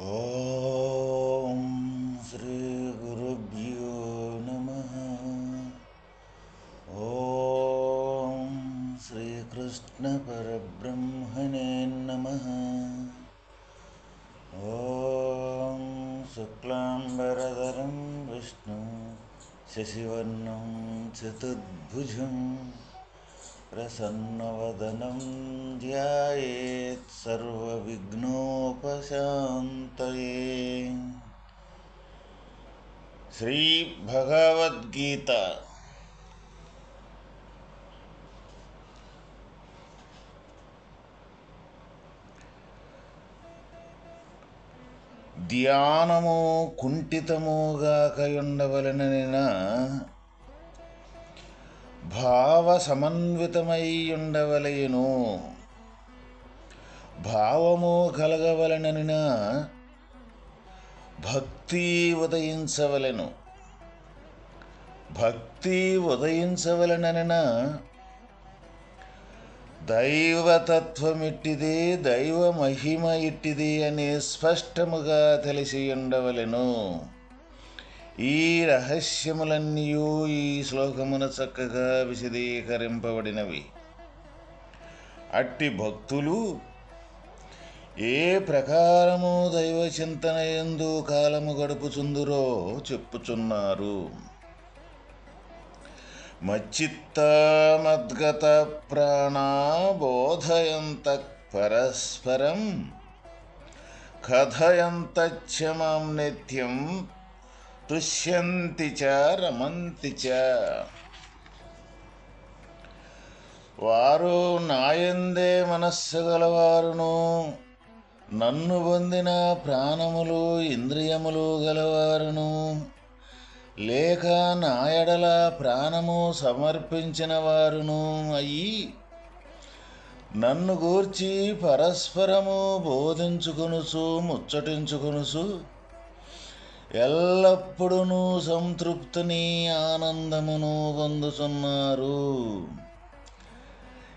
ॐ श्रीगुरुभ्यो श्रीकृष्णपरब्रह्मणे नमः। ॐ शुक्लाम्बरधरं विष्णु शशिवर्णं चतुर्भुजं प्रसन्नवदनं ध्यायेत् सर्वविघ्नोपशान्तये श्रीभगवद्गीता ధ్యానము కుంఠితముగాకయుండవలననిన భావ సమన్వితమై భావము కలగవలననిన భక్తి ఉదయించవలెను. భక్తి ఉదయించవలననిన దైవతత్వమిట్టిది దైవ మహిమ ఇట్టిది అని స్పష్టముగా తెలిసి ఉండవలెను ఈ రహస్యములన్నీ ఈ శ్లోకమున చక్కగా విశదీకరింపబడినవి. అట్టి భక్తులు ఏ ప్రకారము దైవ చింతన ఎందు కాలము గడుపుచుందురో చెప్పుచున్నారు. మచ్చిత్త మద్గత ప్రాణా బోధయంత పరస్పరం కథయంతచ్చ నిత్యం తుష్యంతి చ రమంతి చ. వారు నాయందే మనస్సు గలవారును నన్ను పొందిన ప్రాణములు ఇంద్రియములు గలవారును. లేక నాయడల ప్రాణము సమర్పించిన వారును అయ్యి నన్ను గూర్చి పరస్పరము బోధించుకొనుచు ముచ్చటించుకొనుచు ఎల్లప్పుడూ సంతృప్తిని ఆనందమును పొందుతున్నారు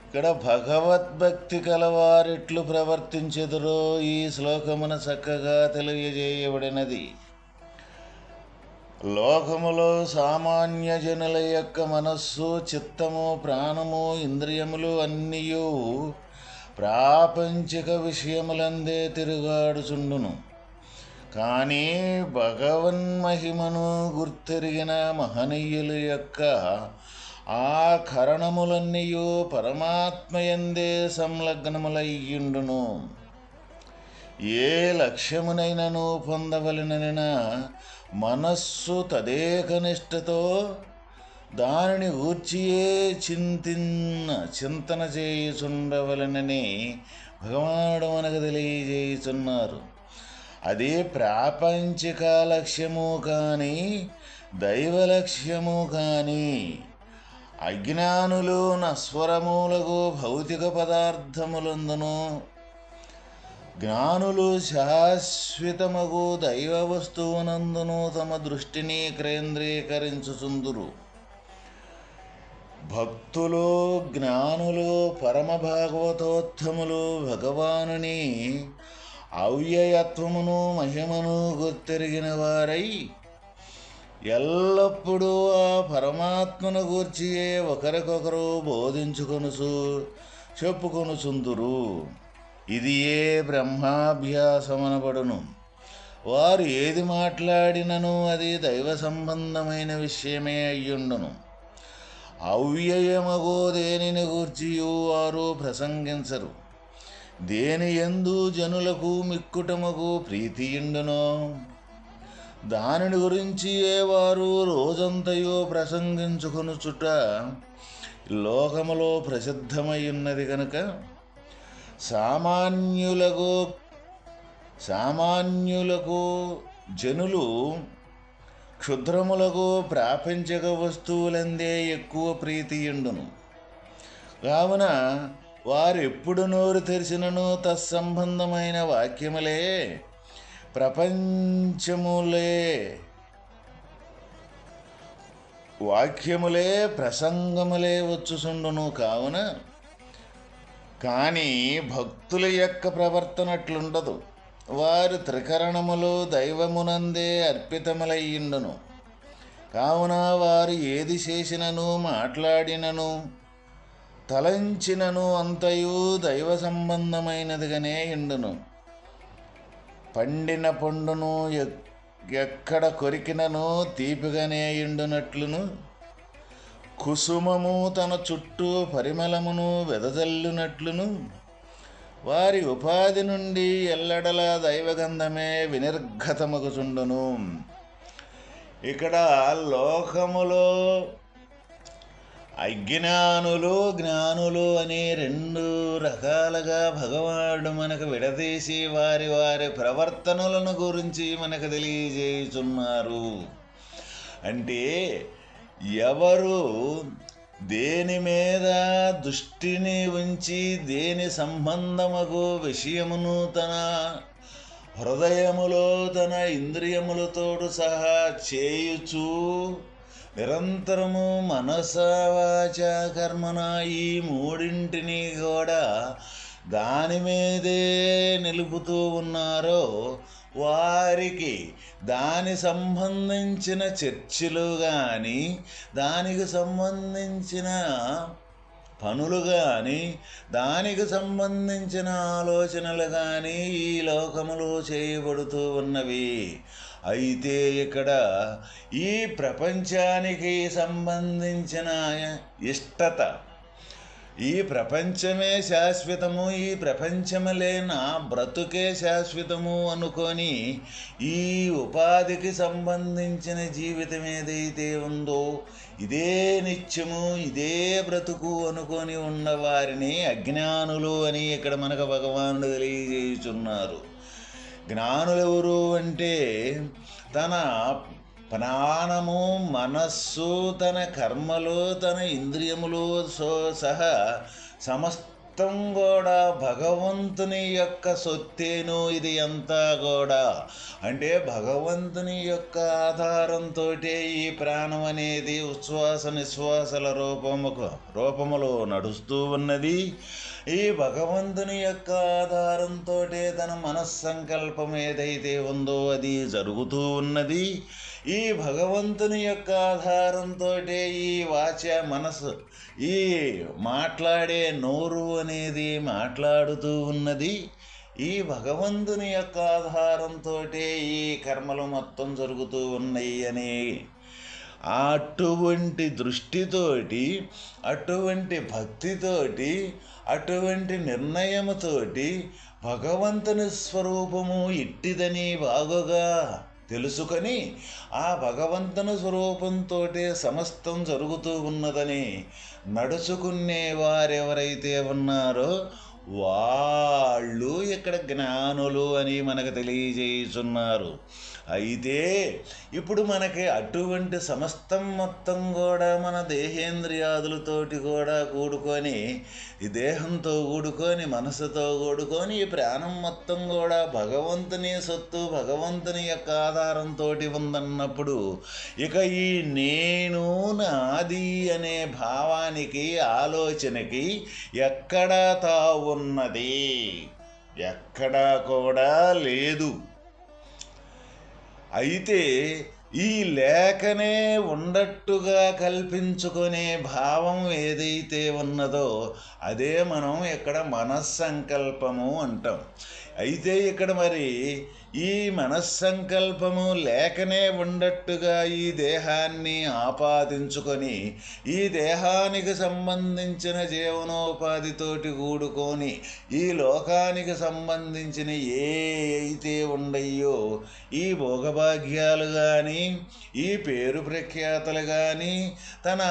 ఇక్కడ భగవద్భక్తి కలవారిట్లు ప్రవర్తించెదురో ఈ శ్లోకమున చక్కగా తెలియజేయబడినది. లోకములో సామాన్య జనుల యొక్క మనస్సు చిత్తము ప్రాణము ఇంద్రియములు అన్నీ ప్రాపంచిక విషయములందే తిరుగాడుచుండును. కానీ భగవన్మహిమను గుర్తెరిగిన మహనీయుల యొక్క ఆ కరణములన్నీయు పరమాత్మయందే సంలగ్నములయ్యుండును. ఏ లక్ష్యమునైనను పొందవలనన మనస్సు తదేకనిష్టతో దానిని ఊర్చియే చింతిన్న చింతన చేయుచుండవలనని భగవానుడు మనకు తెలియజేయుచున్నారు. అది ప్రాపంచిక లక్ష్యము కానీ దైవ లక్ష్యము కానీ అజ్ఞానులు నస్వరములకు భౌతిక పదార్థములందును. జ్ఞానులు శాశ్వతమగు దైవ వస్తువునందును తమ దృష్టిని కేంద్రీకరించుచుందురు. భక్తులు జ్ఞానులు పరమ భాగవతోత్తములు భగవానుని అవ్యయత్వమును మహిమను గుర్తెరిగిన వారై ఎల్లప్పుడూ ఆ పరమాత్మను గూర్చియే ఒకరికొకరు బోధించుకొనుసు చెప్పుకొనుచుందురు. ఇది ఏ బ్రహ్మాభ్యాసమనబడును? వారు ఏది మాట్లాడినను అది దైవ సంబంధమైన విషయమే అయ్యుండును. అవ్యయమగో దేనిని గూర్చియు వారు ప్రసంగించరు. దేని ఎందు జనులకు మిక్కుటమగు ప్రీతియుండునో? దానిని గురించి ఏ వారు రోజంతయో ప్రసంగించుకొనుచుట లోకములో ప్రసిద్ధమై ఉన్నది కనుక సామాన్యులకు సామాన్యులకు జనులు క్షుద్రములకు ప్రాపంచక వస్తువులందే ఎక్కువ ప్రీతియుండును. కావున వారు ఎప్పుడు నోరు తెరిచినను తత్సంబంధమైన వాక్యములే ప్రపంచములే. వాక్యములే ప్రసంగములే వచ్చుసుండును కావున కానీ భక్తుల యొక్క ప్రవర్తనట్లుండదు. వారు త్రికరణములు దైవమునందే అర్పితములయ్యుండును. కావున వారు ఏది చేసినను మాట్లాడినను తలంచినను అంతయు దైవ సంబంధమైనదిగానే ఇండును. పండిన పండును ఎక్కడ కొరికినను తీపిగానే ఇండునట్లును. కుసుమము తన చుట్టూ పరిమళమును వెదజల్లునట్లును. వారి ఉపాధి నుండి ఎల్లడల దైవగంధమే వినిర్ఘతమగుచుండును. ఇక్కడ లోకములో అజ్ఞానులు జ్ఞానులు అనే రెండు రకాలుగా భగవానుడు మనకు విడదీసి వారి వారి ప్రవర్తనలను గురించి మనకు తెలియజేయుచున్నారు. అంటే ఎవరు దేని మీద దృష్టిని ఉంచి దేని సంబంధముకు విషయమును తన హృదయములో తన ఇంద్రియములతోడు సహా చేయుచు నిరంతరము మనసవాచ కర్మన ఈ మూడింటిని కూడా దాని మీదే నిలుపుతూ ఉన్నారో వారికి దాని సంబంధించిన చర్చలు కానీ దానికి సంబంధించిన పనులు కానీ దానికి సంబంధించిన ఆలోచనలు కానీ ఈ లోకములు చేయబడుతూ ఉన్నవి. అయితే ఇక్కడ ఈ ప్రపంచానికి సంబంధించిన ఇష్టత. ఈ ప్రపంచమే శాశ్వతము ఈ ప్రపంచములే బ్రతుకే శాశ్వతము అనుకొని ఈ ఉపాధికి సంబంధించిన జీవితం ఏదైతే ఉందో ఇదే నిత్యము ఇదే బ్రతుకు అనుకొని ఉన్న వారిని అజ్ఞానులు అని ఇక్కడ మనకు భగవానుడు తెలియజేయుచున్నారు. జ్ఞానులెవరు అంటే తన ప్రాణము మనస్సు తన కర్మలు తన ఇంద్రియములు సో సహా సమస్త మొత్తం కూడా భగవంతుని యొక్క సొత్తేను ఇది అంతా కూడా. అంటే భగవంతుని యొక్క ఆధారంతో ఈ ప్రాణం అనేది ఉచ్ఛ్వాస నిశ్వాసల రూపముకు రూపములో నడుస్తూ ఉన్నది. ఈ భగవంతుని యొక్క ఆధారంతో తన మనస్సంకల్పం ఏదైతే ఉందో అది జరుగుతూ ఉన్నది. ఈ భగవంతుని యొక్క ఆధారంతో ఈ వాచ మనసు ఈ మాట్లాడే నోరు అనేది మాట్లాడుతూ ఉన్నది. ఈ భగవంతుని యొక్క ఆధారంతో ఈ కర్మలు మొత్తం జరుగుతూ ఉన్నాయి అని. అటువంటి దృష్టితోటి అటువంటి భక్తితోటి అటువంటి నిర్ణయముతోటి భగవంతుని స్వరూపము ఇట్టిదని బాగుగా తెలుసుకొని ఆ భగవంతుని స్వరూపంతో సమస్తం జరుగుతూ ఉన్నదని నడుచుకునే వారెవరైతే ఉన్నారో వాళ్ళు ఇక్కడ జ్ఞానులు అని మనకు తెలియజేయుచున్నారు. అయితే ఇప్పుడు మనకి అటువంటి సమస్తం మొత్తం కూడా మన దేహేంద్రియాదులతోటి కూడా కూడుకొని ఈ దేహంతో కూడుకొని మనసుతో కూడుకొని ఈ ప్రాణం మొత్తం కూడా భగవంతుని సొత్తు భగవంతుని యొక్క ఆధారంతో ఉందన్నప్పుడు ఇక ఈ నేను నాది అనే భావానికి ఆలోచనకి ఎక్కడ తావు ఉన్నది. ఎక్కడా కూడా లేదు. అయితే ఈ లేఖనే ఉండట్టుగా కల్పించుకునే భావం ఏదైతే ఉన్నదో అదే మనం ఇక్కడ మనస్సంకల్పము అంటాం. అయితే ఇక్కడ మరి ఈ మనస్సంకల్పము లేకనే ఉండట్టుగా ఈ దేహాన్ని ఆపాదించుకొని ఈ దేహానికి సంబంధించిన జీవనోపాధితోటి కూడుకొని ఈ లోకానికి సంబంధించిన ఏ అయితే ఉండయో ఈ భోగభాగ్యాలు కానీ ఈ పేరు ప్రఖ్యాతలు కానీ తన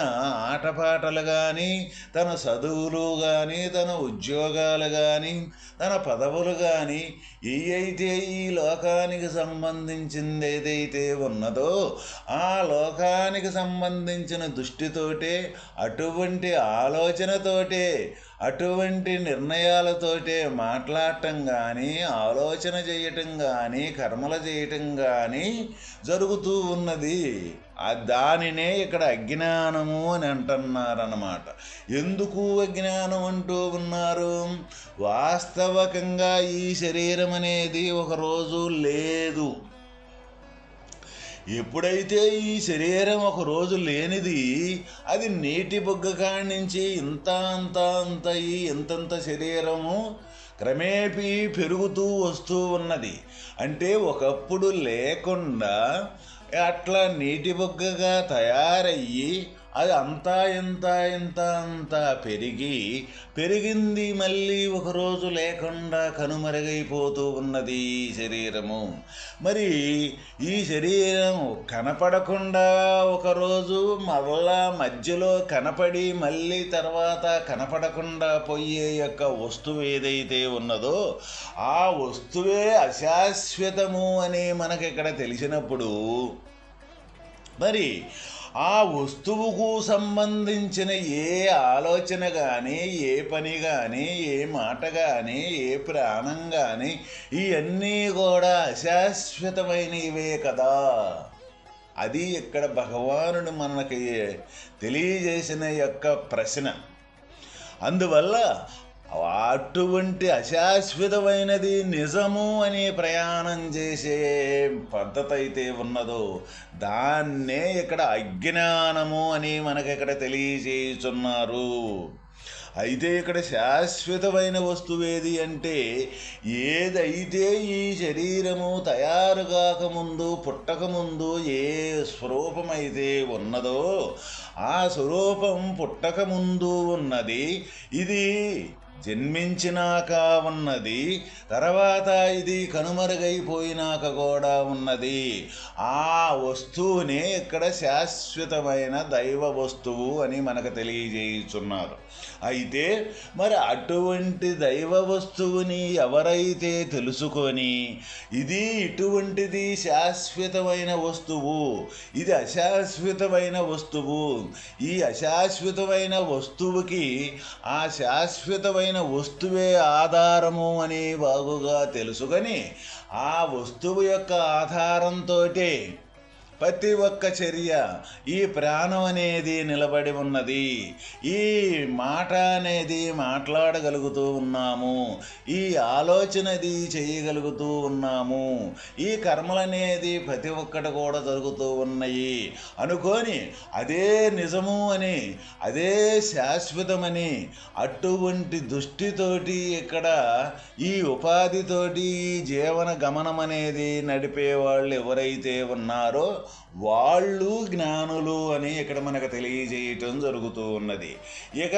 ఆటపాటలు కానీ తన చదువులు కానీ తన ఉద్యోగాలు కానీ తన పదవులు కానీ ఏ అయితే ఈ లోకానికి సంబంధించింది ఏదైతే ఉన్నదో ఆ లోకానికి సంబంధించిన దృష్టితోటే అటువంటి ఆలోచనతోటే అటువంటి నిర్ణయాలతోటే మాట్లాడటం కానీ ఆలోచన చేయటం కానీ కర్మలు చేయటం కానీ జరుగుతూ ఉన్నది. దానినే ఇక్కడ అజ్ఞానము అని అంటున్నారన్నమాట. ఎందుకు అజ్ఞానం అంటూ ఉన్నారు? వాస్తవకంగా ఈ శరీరం అనేది ఒకరోజు లేదు. ఎప్పుడైతే ఈ శరీరం ఒక రోజు లేనిది అది నీటి బుగ్గ కాడి నుంచి ఇంత అంత అంత ఈ ఇంతంత శరీరము క్రమేపీ పెరుగుతూ వస్తూ ఉన్నది. అంటే ఒకప్పుడు లేకుండా అట్లా నీటి బొగ్గగా తయారయ్యి అది అంతా ఇంత ఇంత అంత పెరిగి పెరిగింది మళ్ళీ ఒకరోజు లేకుండా కనుమరుగైపోతూ ఉన్నది ఈ శరీరము. మరి ఈ శరీరం కనపడకుండా ఒకరోజు మళ్ళా మధ్యలో కనపడి మళ్ళీ తర్వాత కనపడకుండా పోయే యొక్క వస్తువు ఏదైతే ఉన్నదో ఆ వస్తువే అశాశ్వతము అని మనకి ఇక్కడ తెలిసినప్పుడు మరి ఆ వస్తువుకు సంబంధించిన ఏ ఆలోచన కానీ ఏ పని కానీ ఏ మాట కానీ ఏ ప్రాణం కానీ ఇవన్నీ కూడా అశాశ్వతమైనవే కదా. అది ఇక్కడ భగవానుడు మనకి తెలియజేసిన యొక్క ప్రశ్న. అందువల్ల అటువంటి అశాశ్వతమైనది నిజము అని ప్రయాణం చేసే పద్ధతి అయితే ఉన్నదో దాన్నే ఇక్కడ అజ్ఞానము అని మనకి ఇక్కడ తెలియజేస్తున్నారు అయితే ఇక్కడ శాశ్వతమైన వస్తువు ఏది అంటే ఏదైతే ఈ శరీరము తయారు కాకముందు పుట్టకముందు ఏ స్వరూపమైతే ఉన్నదో ఆ స్వరూపం పుట్టకముందు ఉన్నది. ఇది జన్మించినాక ఉన్నది తర్వాత ఇది కనుమరుగైపోయినాక కూడా ఉన్నది. ఆ వస్తువునే ఇక్కడ శాశ్వతమైన దైవ వస్తువు అని మనకు తెలియజేయుచున్నారు. అయితే మరి అటువంటి దైవ వస్తువుని ఎవరైతే తెలుసుకొని ఇది ఇటువంటిది శాశ్వతమైన వస్తువు ఇది అశాశ్వతమైన వస్తువు ఈ అశాశ్వతమైన వస్తువుకి ఆ శాశ్వతమైన వస్తువే ఆధారము అని బాగుగా తెలుసుకొని ఆ వస్తువు యొక్క ఆధారంతో ప్రతి ఒక్క చర్య ఈ ప్రాణం అనేది నిలబడి ఉన్నది. ఈ మాట అనేది మాట్లాడగలుగుతూ ఉన్నాము. ఈ ఆలోచనది చేయగలుగుతూ ఉన్నాము. ఈ కర్మలనేది ప్రతి ఒక్కటి కూడా జరుగుతూ ఉన్నాయి. అనుకొని అదే నిజము అని అదే శాశ్వతమని అటువంటి దృష్టితోటి ఇక్కడ ఈ ఉపాధితోటి ఈ జీవన గమనం అనేది నడిపే వాళ్ళు ఎవరైతే ఉన్నారో వాళ్ళు జ్ఞానులు అని ఇక్కడ మనకు తెలియజేయటం జరుగుతూ ఉన్నది. ఇక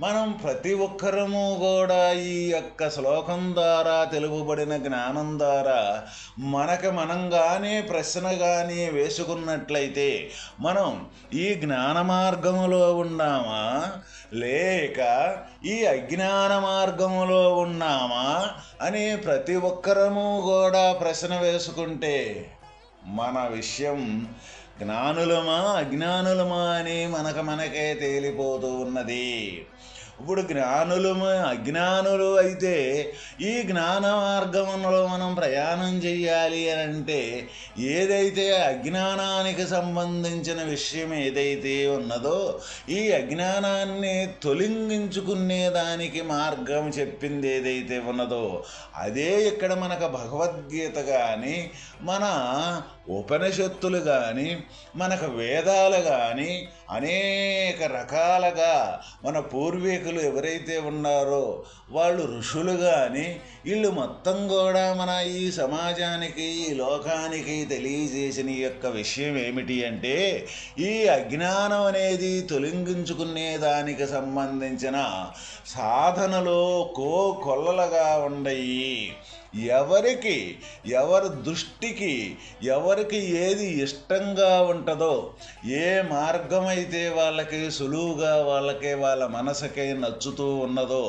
మనం ప్రతి ఒక్కరము కూడా ఈ యొక్క శ్లోకం ద్వారా తెలుపబడిన జ్ఞానం ద్వారా మనకు మనంగానే ప్రశ్న కానీ వేసుకున్నట్లయితే మనం ఈ జ్ఞాన మార్గములో ఉన్నామా? లేక ఈ అజ్ఞాన మార్గములో ఉన్నామా? అని ప్రతి ఒక్కరము కూడా ప్రశ్న వేసుకుంటే మన విషయం జ్ఞానులమా అజ్ఞానులమా అని మనకు మనకే తేలిపోతూ ఉన్నది. ఇప్పుడు జ్ఞానులము అజ్ఞానులు అయితే ఈ జ్ఞాన మార్గంలో మనం ప్రయాణం చెయ్యాలి అని అంటే ఏదైతే అజ్ఞానానికి సంబంధించిన విషయం ఏదైతే ఉన్నదో ఈ అజ్ఞానాన్ని తొలగించుకునే దానికి మార్గం చెప్పింది ఏదైతే ఉన్నదో అదే ఇక్కడ మనకు భగవద్గీత కానీ మన ఉపనిషత్తులు కానీ మనకు వేదాలు కానీ అనేక రకాలుగా మన పూర్వీకులు ఎవరైతే ఉన్నారో వాళ్ళు ఋషులు కానీ వీళ్ళు మొత్తం కూడా మన ఈ సమాజానికి ఈ లోకానికి తెలియజేసిన యొక్క విషయం ఏమిటి అంటే ఈ అజ్ఞానం అనేది తొలగించుకునే దానికి సంబంధించిన సాధనలో కో కొల్లలుగా ఉండయి. ఎవరికి ఎవరి దృష్టికి ఎవరికి ఏది ఇష్టంగా ఉంటుందో ఏ మార్గం అయితే వాళ్ళకి సులువుగా వాళ్ళకి వాళ్ళ మనసుకి నచ్చుతూ ఉన్నదో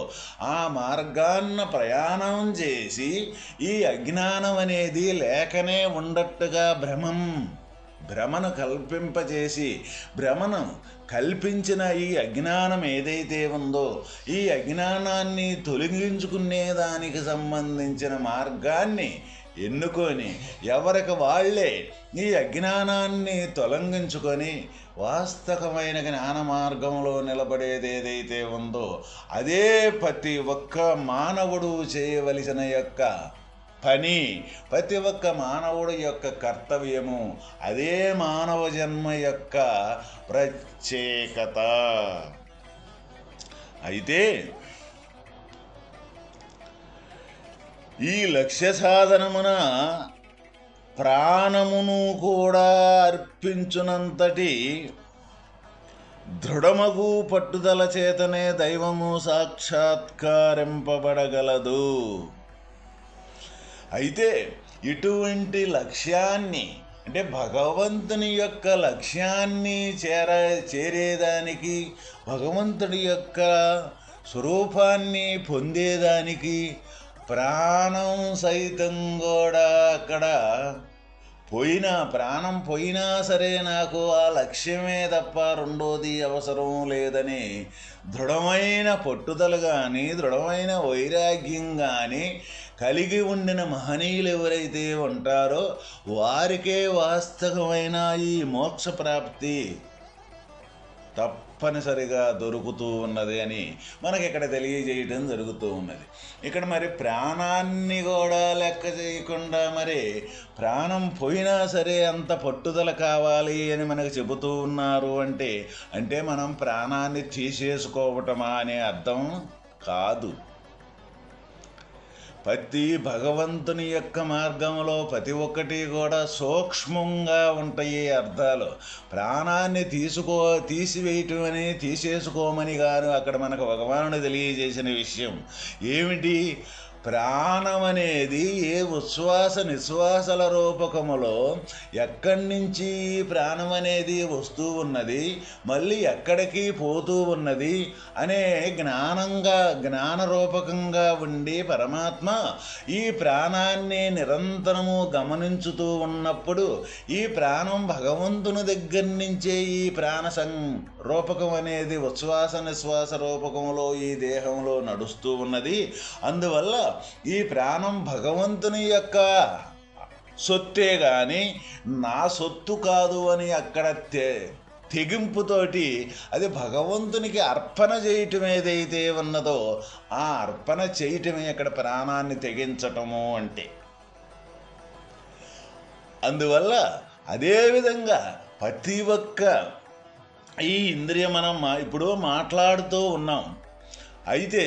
ఆ మార్గాన్న ప్రయాణం చేసి ఈ అజ్ఞానం అనేది లేకనే ఉండట్టుగా భ్రమం భ్రమను కల్పింపజేసి భ్రమను కల్పించిన ఈ అజ్ఞానం ఏదైతే ఉందో ఈ అజ్ఞానాన్ని తొలగించుకునే దానికి సంబంధించిన మార్గాన్ని ఎన్నుకొని ఎవరికి వాళ్ళే ఈ అజ్ఞానాన్ని తొలగించుకొని వాస్తవమైన జ్ఞాన మార్గంలో నిలబడేది ఏదైతే ఉందో అదే ప్రతి ఒక్క మానవుడు చేయవలసిన యొక్క పని. ప్రతి ఒక్క మానవుడి యొక్క కర్తవ్యము అదే మానవ జన్మ యొక్క ప్రత్యేకత. అయితే ఈ లక్ష్య సాధనమున ప్రాణమును కూడా అర్పించునంతటి దృఢమగు పట్టుదల చేతనే దైవము సాక్షాత్కారింపబడగలదు. అయితే ఇటువంటి లక్ష్యాన్ని అంటే భగవంతుని యొక్క లక్ష్యాన్ని చేర చేరేదానికి భగవంతుడి యొక్క స్వరూపాన్ని పొందేదానికి ప్రాణం సైతం కూడా అక్కడ పోయినా ప్రాణం పోయినా సరే నాకు ఆ లక్ష్యమే తప్ప రెండోది అవసరం లేదని దృఢమైన పట్టుదల కానీ దృఢమైన వైరాగ్యం కానీ కలిగి ఉండిన మహనీయులు ఎవరైతే ఉంటారో వారికే వాస్తవమైన ఈ మోక్ష ప్రాప్తి తప్పనిసరిగా దొరుకుతూ ఉన్నది అని మనకి ఇక్కడ తెలియజేయటం జరుగుతూ ఉన్నది. ఇక్కడ మరి ప్రాణాన్ని కూడా లెక్క చేయకుండా మరి ప్రాణం పోయినా సరే అంత పట్టుదల కావాలి అని మనకు చెబుతూ ఉన్నారు అంటే అంటే మనం ప్రాణాన్ని తీసేసుకోవటమా అనే అర్థం కాదు. ప్రతి భగవంతుని యొక్క మార్గంలో ప్రతి ఒక్కటి కూడా సూక్ష్మంగా ఉంటాయి అర్థాలు. ప్రాణాన్ని తీసుకో తీసివేయటం అని తీసేసుకోమని గాను అక్కడ మనకు భగవానుడు తెలియజేసిన విషయం ఏమిటి? ప్రాణం అనేది ఏ ఉచ్ఛ్వాస నిశ్వాసల రూపకములో ఎక్కడి నుంచి ఈ ప్రాణం అనేది వస్తూ ఉన్నది మళ్ళీ ఎక్కడికి పోతూ ఉన్నది అనే జ్ఞానంగా జ్ఞాన రూపకంగా ఉండి పరమాత్మ ఈ ప్రాణాన్ని నిరంతరము గమనించుతూ ఉన్నప్పుడు ఈ ప్రాణం భగవంతుని దగ్గర నుంచే ఈ ప్రాణ సం రూపకం అనేది ఉచ్ఛ్వాస నిశ్వాస రూపకంలో ఈ దేహంలో నడుస్తూ ఉన్నది. అందువల్ల ఈ ప్రాణం భగవంతుని యొక్క సొత్తే కానీ నా సొత్తు కాదు అని అక్కడ తె తెగింపుతోటి అది భగవంతునికి అర్పణ చేయటం ఏదైతే ఉన్నదో ఆ అర్పణ చేయటమే అక్కడ ప్రాణాన్ని తెగించటము అంటే. అందువల్ల అదేవిధంగా ప్రతి ఒక్క ఈ ఇంద్రియ మనం ఇప్పుడు మాట్లాడుతూ ఉన్నాం. అయితే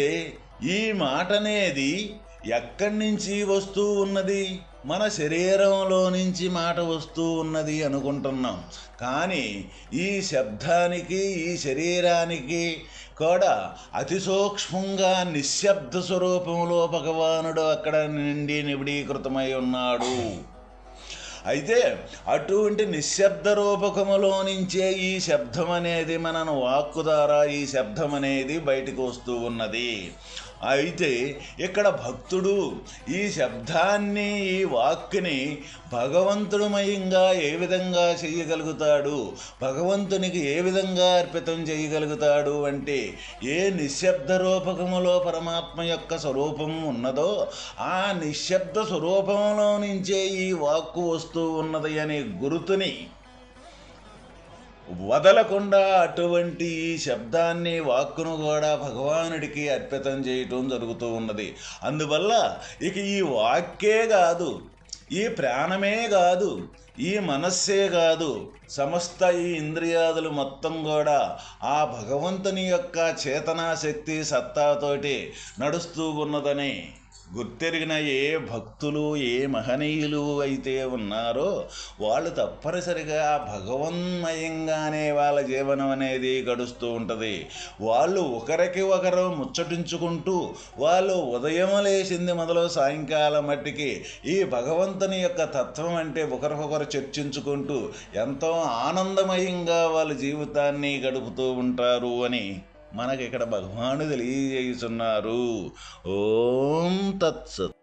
ఈ మాట అనేది ఎక్కడి నుంచి వస్తూ ఉన్నది? మన శరీరంలో నుంచి మాట వస్తూ ఉన్నది అనుకుంటున్నాం. కానీ ఈ శబ్దానికి ఈ శరీరానికి కూడా అతి సూక్ష్మంగా నిశ్శబ్ద స్వరూపంలో భగవానుడు అక్కడ నిండి నిబిడీకృతమై ఉన్నాడు. అయితే అటువంటి నిశ్శబ్ద రూపకములో నుంచే ఈ శబ్దం అనేది మనను వాక్కు ద్వారా ఈ శబ్దం అనేది బయటకు వస్తూ ఉన్నది. అయితే ఇక్కడ భక్తుడు ఈ శబ్దాన్ని ఈ వాక్ని భగవంతుడుమయంగా ఏ విధంగా చేయగలుగుతాడు? భగవంతునికి ఏ విధంగా అర్పితం చేయగలుగుతాడు అంటే ఏ నిశ్శబ్ద రూపకములో పరమాత్మ యొక్క స్వరూపం ఉన్నదో ఆ నిశ్శబ్ద స్వరూపంలో నుంచే ఈ వాక్కు వస్తూ ఉన్నది అనే గురుతుని వదలకుండా అటువంటి శబ్దాన్ని వాక్కును కూడా భగవానుడికి అర్పితం చేయటం జరుగుతూ ఉన్నది. అందువల్ల ఇక ఈ వాక్కే కాదు ఈ ప్రాణమే కాదు ఈ మనస్సే కాదు సమస్త ఈ ఇంద్రియాదులు మొత్తం కూడా ఆ భగవంతుని యొక్క చేతనా శక్తి సత్తాతోటి నడుస్తూ ఉన్నదని గుర్తెరిగిన ఏ భక్తులు ఏ మహనీయులు అయితే ఉన్నారో వాళ్ళు తప్పనిసరిగా భగవన్మయంగానే వాళ్ళ జీవనం అనేది గడుస్తూ ఉంటుంది. వాళ్ళు ఒకరికి ఒకరు ముచ్చటించుకుంటూ వాళ్ళు ఉదయం లేచింది మొదలు సాయంకాలం మట్టికి ఈ భగవంతుని యొక్క తత్వం అంటే ఒకరికొకరు చర్చించుకుంటూ ఎంతో ఆనందమయంగా వాళ్ళ జీవితాన్ని గడుపుతూ ఉంటారు అని మనకి ఇక్కడ భగవానుడు తెలియజేయుచున్నారు. ఓం తత్సత్.